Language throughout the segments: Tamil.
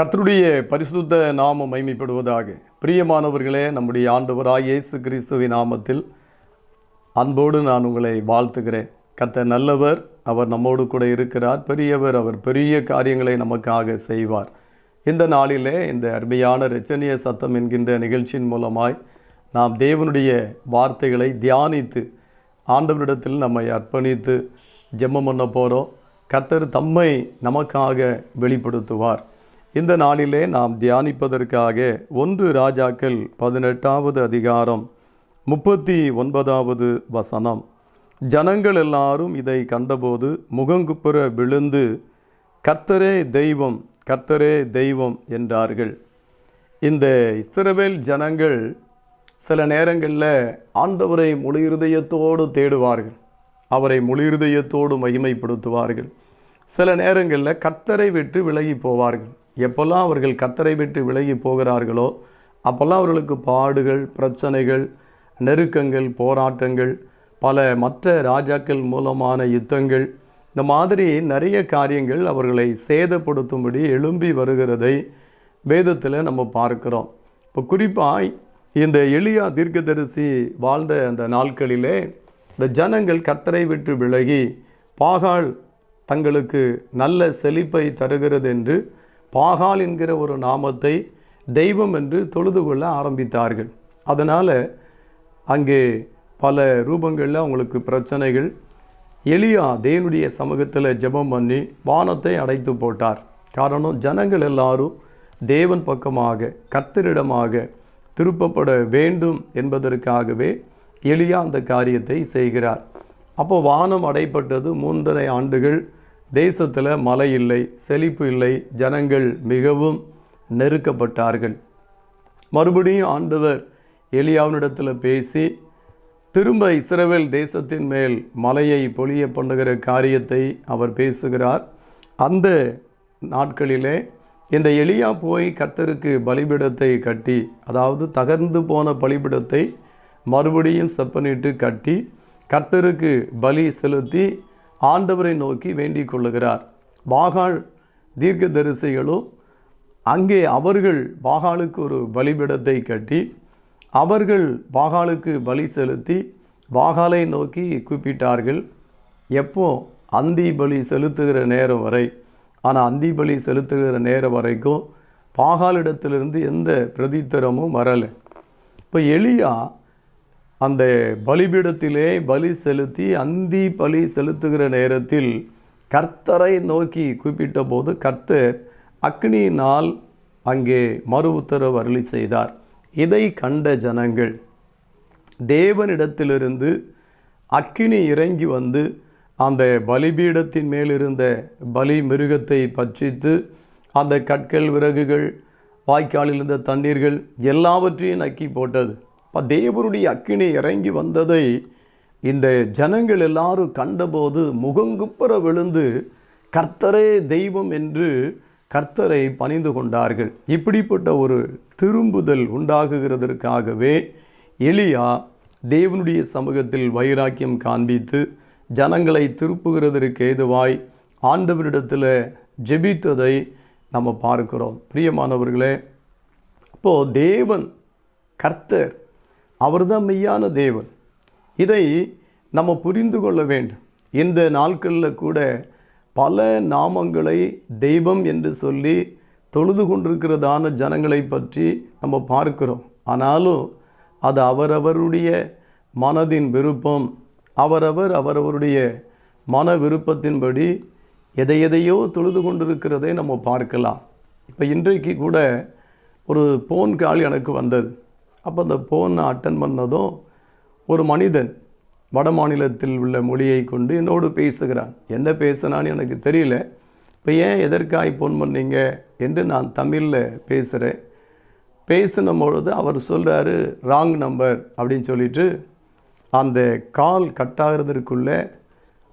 கர்த்தருடைய பரிசுத்த நாமம் மைமைப்படுவதாக பிரியமானவர்களே நம்முடைய ஆண்டவராக இயேசு கிறிஸ்துவின் நாமத்தில் அன்போடு நான் உங்களை வாழ்த்துகிறேன். கர்த்தர் நல்லவர் அவர் நம்மோடு கூட இருக்கிறார். பெரியவர் அவர் பெரிய காரியங்களை நமக்காக செய்வார். இந்த நாளிலே இந்த அருமையான ரச்சனிய சத்தம் என்கின்ற நிகழ்ச்சியின் மூலமாய் நாம் தேவனுடைய வார்த்தைகளை தியானித்து ஆண்டவரிடத்தில் நம்மை அர்ப்பணித்து ஜெம்மம் பண்ண போகிறோம் கர்த்தர் தம்மை நமக்காக வெளிப்படுத்துவார். இந்த நாளிலே நாம் தியானிப்பதற்காக ஒன்று ராஜாக்கள் பதினெட்டாவது அதிகாரம் முப்பத்தி ஒன்பதாவது வசனம். ஜனங்கள் எல்லாரும் இதை கண்டபோது முகங்குப்புற விழுந்து கர்த்தரே தெய்வம் கர்த்தரே தெய்வம் என்றார்கள். இந்த இஸ்ரவேல் ஜனங்கள் சில நேரங்களில் ஆண்டவரை முழு இருதயத்தோடு தேடுவார்கள். அவரை முழு இருதயத்தோடு மகிமைப்படுத்துவார்கள். சில நேரங்களில் கர்த்தரை விட்டு விலகி போவார்கள். எப்போல்லாம் அவர்கள் கத்தரை விட்டு விலகி போகிறார்களோ அப்போல்லாம் அவர்களுக்கு பாடுகள் பிரச்சனைகள் நெருக்கங்கள் போராட்டங்கள் பல மற்ற ராஜாக்கள் மூலமான யுத்தங்கள் இந்த மாதிரி நிறைய காரியங்கள் அவர்களை சேதப்படுத்தும்படி எழும்பி வருகிறதை வேதத்தில் நம்ம பார்க்கிறோம். இப்போ குறிப்பாக இந்த எளியா தீர்க்கதரிசி வாழ்ந்த அந்த நாட்களிலே இந்த ஜனங்கள் கத்தரை விட்டு விலகி பாகால் தங்களுக்கு நல்ல செழிப்பை தருகிறது என்று பாகால் என்கிற ஒரு நாமத்தை தெய்வம் என்று தொழுது கொள்ள ஆரம்பித்தார்கள். அதனால் அங்கே பல ரூபங்களில் அவங்களுக்கு பிரச்சனைகள். எளியா தேவனுடைய சமூகத்தில் ஜெபம் பண்ணி வானத்தை அடைத்து போட்டார். காரணம் ஜனங்கள் எல்லாரும் தேவன் பக்கமாக கர்த்தரிடமாக திருப்பப்பட வேண்டும் என்பதற்காகவே எளியா அந்த காரியத்தை செய்கிறார். அப்போ வானம் அடைப்பட்டது மூன்றரை ஆண்டுகள். தேசத்தில் மழை இல்லை செழிப்பு இல்லை ஜனங்கள் மிகவும் நெருக்கப்பட்டார்கள். மறுபடியும் ஆண்டவர் எலியாவினிடத்தில் பேசி திரும்ப இஸ்ரவேல் தேசத்தின் மேல் மலையை பொழிய பண்ணுகிற காரியத்தை அவர் பேசுகிறார். அந்த நாட்களிலே இந்த எளியா போய் கர்த்தருக்கு பலிபீடத்தை கட்டி அதாவது தகர்ந்து போன பலிபீடத்தை மறுபடியும் செப்பனிட்டு கட்டி கர்த்தருக்கு பலி செலுத்தி ஆண்டவரை நோக்கி வேண்டிக் கொள்ளுகிறார். பாகால் தீர்க்கதரிசிகளும் அங்கே அவர்கள் பாகாலுக்கு ஒரு பலிபிடத்தை கட்டி அவர்கள் பாகாலுக்கு பலி செலுத்தி பாகாலை நோக்கி கூப்பிட்டார்கள். எப்போ? அந்தி பலி செலுத்துகிற நேரம் வரை. ஆனால் அந்தி பலி செலுத்துகிற நேரம் வரைக்கும் பாகாலிடத்திலிருந்து எந்த பிரதித்தரமும் வரலை. இப்போ எளியா அந்த பலிபீடத்திலே பலி செலுத்தி அந்தி பலி செலுத்துகிற நேரத்தில் கர்த்தரை நோக்கி கூப்பிட்ட போது கர்த்தர் அக்னியினால் அங்கே மறு உத்தரவு அருளி செய்தார். இதை கண்ட ஜனங்கள் தேவனிடத்திலிருந்து அக்கினி இறங்கி வந்து அந்த பலிபீடத்தின் மேலிருந்த பலி மிருகத்தை பட்சித்து அந்த கற்கள் விறகுகள் வாய்க்காலில் இருந்த தண்ணீர்கள் எல்லாவற்றையும் நக்கி போட்டது. இப்போ தேவருடைய அக்கினி இறங்கி வந்ததை இந்த ஜனங்கள் எல்லாரும் கண்டபோது முகங்குப்புற விழுந்து கர்த்தரே தெய்வம் என்று கர்த்தரை பணிந்து கொண்டார்கள். இப்படிப்பட்ட ஒரு திரும்புதல் உண்டாகுகிறதற்காகவே எலியா தேவனுடைய சமூகத்தில் வைராக்கியம் காண்பித்து ஜனங்களை திருப்புகிறதற்கு ஏதுவாய் ஆண்டவரிடத்தில் ஜெபித்ததை நம்ம பார்க்கிறோம். பிரியமானவர்களே இப்போது தேவன் கர்த்தர் அவர்தான் மெய்யான தேவன். இதை நம்ம புரிந்து கொள்ள வேண்டும். இந்த நாட்களில் கூட பல நாமங்களை தெய்வம் என்று சொல்லி தொழுது கொண்டிருக்கிறதான ஜனங்களை பற்றி நம்ம பார்க்கிறோம். ஆனாலும் அது அவரவருடைய மனதின் விருப்பம் அவரவர் அவரவருடைய மன விருப்பத்தின்படி எதை எதையோ தொழுது கொண்டிருக்கிறதை நம்ம பார்க்கலாம். இப்போ இன்றைக்கு கூட ஒரு ஃபோன் கால் எனக்கு வந்தது. அப்போ அந்த ஃபோனை அட்டன் பண்ணதும் ஒரு மனிதன் வட மாநிலத்தில் உள்ள மொழியை கொண்டு என்னோடு பேசுகிறான். என்ன பேசுனான்னு எனக்கு தெரியல. இப்போ ஏன் எதற்காக ஃபோன் பண்ணீங்க? என்று நான் தமிழில் பேசுகிறேன் பேசின பொழுது அவர் சொல்கிறாரு ராங் நம்பர் அப்படின்னு சொல்லிட்டு அந்த கால் கட் ஆகிறதுக்குள்ளே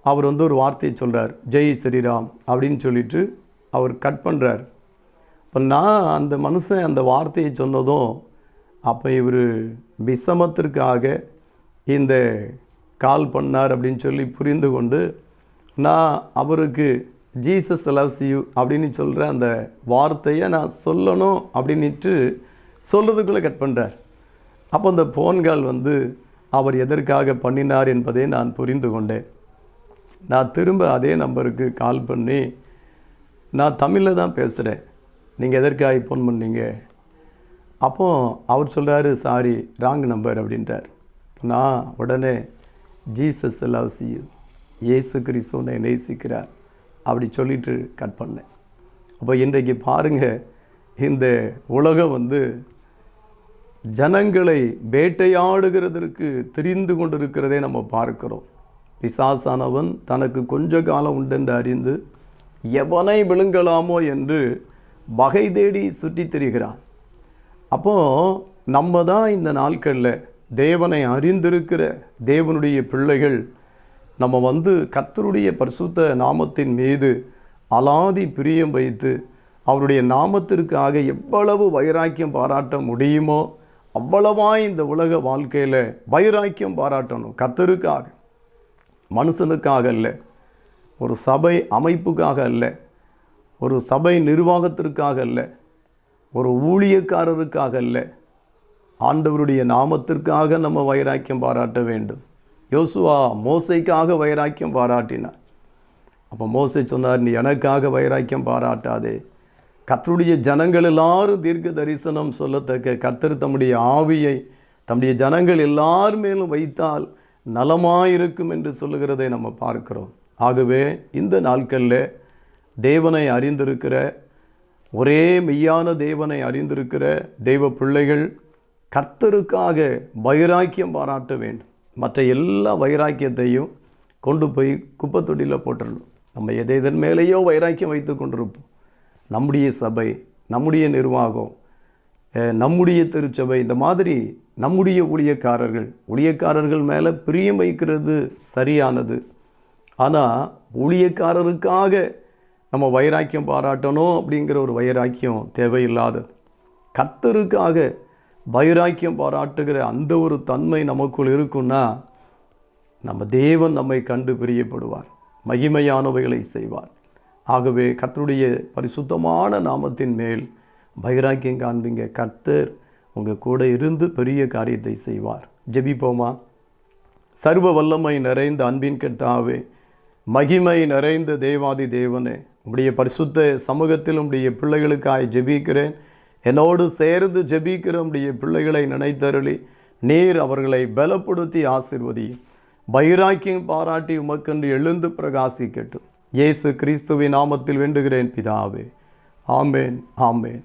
அவர் வந்து ஒரு வார்த்தையை சொல்கிறார் ஜெய் ஸ்ரீராம் அப்படின்னு சொல்லிட்டு அவர் கட் பண்ணுறார் இப்போ நான் அந்த மனுஷன் அந்த வார்த்தையை சொன்னதும் அப்போ இவர் விஷமத்திற்காக இந்த கால் பண்ணார் அப்படின்னு சொல்லி புரிந்து கொண்டு நான் அவருக்கு ஜீசஸ் லவ்ஸ் யூ அப்படின்னு சொல்கிற அந்த வார்த்தையை நான் சொல்லணும் அப்படின்ட்டு சொல்கிறதுக்குள்ளே கட் பண்ணுறார் அப்போ அந்த ஃபோன்கால் வந்து அவர் எதற்காக பண்ணினார் என்பதை நான் புரிந்து கொண்டேன். நான் திரும்ப அதே நம்பருக்கு கால் பண்ணி நான் தமிழில் தான் பேசுகிறேன் நீங்கள் எதற்காக ஃபோன் பண்ணீங்க? அப்போ அவர் சொல்கிறாரு சாரி ராங் நம்பர் அப்படின்றார். நான் உடனே ஜீசஸ் லவ்ஸ் யூ இயேசு கிறிஸ்துவனை நேசிக்கிறார். அப்படி சொல்லிட்டு கட் பண்ணேன். அப்போ இன்றைக்கு பாருங்கள் இந்த உலகம் வந்து ஜனங்களை வேட்டையாடுகிறதற்கு தெரிந்து கொண்டிருக்கிறதே நம்ம பார்க்கிறோம். பிசாசானவன் தனக்கு கொஞ்ச காலம் உண்டென்று அறிந்து எவனை விழுங்கலாமோ என்று வகை தேடி சுற்றித் திரிகிறான். அப்போது நம்ம தான் இந்த நாட்களில் தேவனை அறிந்திருக்கிற தேவனுடைய பிள்ளைகள். நம்ம வந்து கர்த்தருடைய பரிசுத்த நாமத்தின் மீது அலாதி பிரியம் வைத்து அவருடைய நாமத்திற்காக எவ்வளவு வைராக்கியம் பாராட்ட முடியுமோ அவ்வளவாக இந்த உலக வாழ்க்கையில் வைராக்கியம் பாராட்டணும் கர்த்தருக்காக. மனுஷனுக்காக அல்ல ஒரு சபை அமைப்புக்காக அல்ல ஒரு சபை நிர்வாகத்திற்காக அல்ல ஒரு ஊழியக்காரருக்காக அல்ல. ஆண்டவருடைய நாமத்திற்காக நம்ம வைராக்கியம் பாராட்ட வேண்டும். யோசுவா மோசைக்காக வைராக்கியம் பாராட்டினார். அப்போ மோசை சொன்னார் நீ எனக்காக வைராக்கியம் பாராட்டாதே. கத்தருடைய ஜனங்கள் எல்லாரும் தீர்க்க தரிசனம் சொல்லத்தக்க கத்தர் தம்முடைய ஆவியை தம்முடைய ஜனங்கள் எல்லார் மேலும் வைத்தால் நலமாயிருக்கும் என்று சொல்லுகிறதை நம்ம பார்க்கிறோம். ஆகவே இந்த நாட்களில் தேவனை அறிந்திருக்கிற ஒரே மெய்யான தேவனை அறிந்திருக்கிற தெய்வ பிள்ளைகள் கர்த்தருக்காக வைராக்கியம் பாராட்ட வேண்டும். மற்ற எல்லா வைராக்கியத்தையும் கொண்டு போய் குப்பத்தொட்டியில் போட்டுடணும் நம்ம எதை எதன் மேலேயோ வைராக்கியம் வைத்து கொண்டிருப்போம். நம்முடைய சபை நம்முடைய நிர்வாகம் நம்முடைய திருச்சபை இந்த மாதிரி நம்முடைய ஊழியக்காரர்கள் ஊழியக்காரர்கள் மேலே பிரியம் வைக்கிறது சரியானது. ஆனால் ஊழியக்காரருக்காக நம்ம வைராக்கியம் பாராட்டணும் அப்படிங்கிற ஒரு வைராக்கியம் தேவையில்லாதது கர்த்தருக்காக வைராக்கியம் பாராட்டுகிற அந்த ஒரு தன்மை நமக்குள் இருக்குன்னா நம்ம தேவன் நம்மை கண்டு பிரியப்படுவார் மகிமையானவைகளை செய்வார். ஆகவே கர்த்தருடைய பரிசுத்தமான நாமத்தின் மேல் வைராக்கியம் காண்பீங்க. கர்த்தர் உங்கள் கூட இருந்து பெரிய காரியத்தை செய்வார். ஜெபிப்போமா? சர்வ வல்லமை நிறைந்த அன்பின் கெட்டாவே மகிமை நிறைந்த தேவாதி தேவனே உம்முடைய பரிசுத்த சமூகத்தில் உம்முடைய பிள்ளைகளுக்காய் ஜெபிக்கிறேன். என்னோடு சேர்ந்து ஜெபிக்கிற உம்முடைய பிள்ளைகளை நினைத்தருளி. நீர் அவர்களை பலப்படுத்தி ஆசிர்வதி பைராக்கியம் பாராட்டி உமக்கென்று எழுந்து பிரகாசிக்கட்டும். இயேசு கிறிஸ்துவின் நாமத்தில் வேண்டுகிறேன் பிதாவே. ஆமேன் ஆமேன்.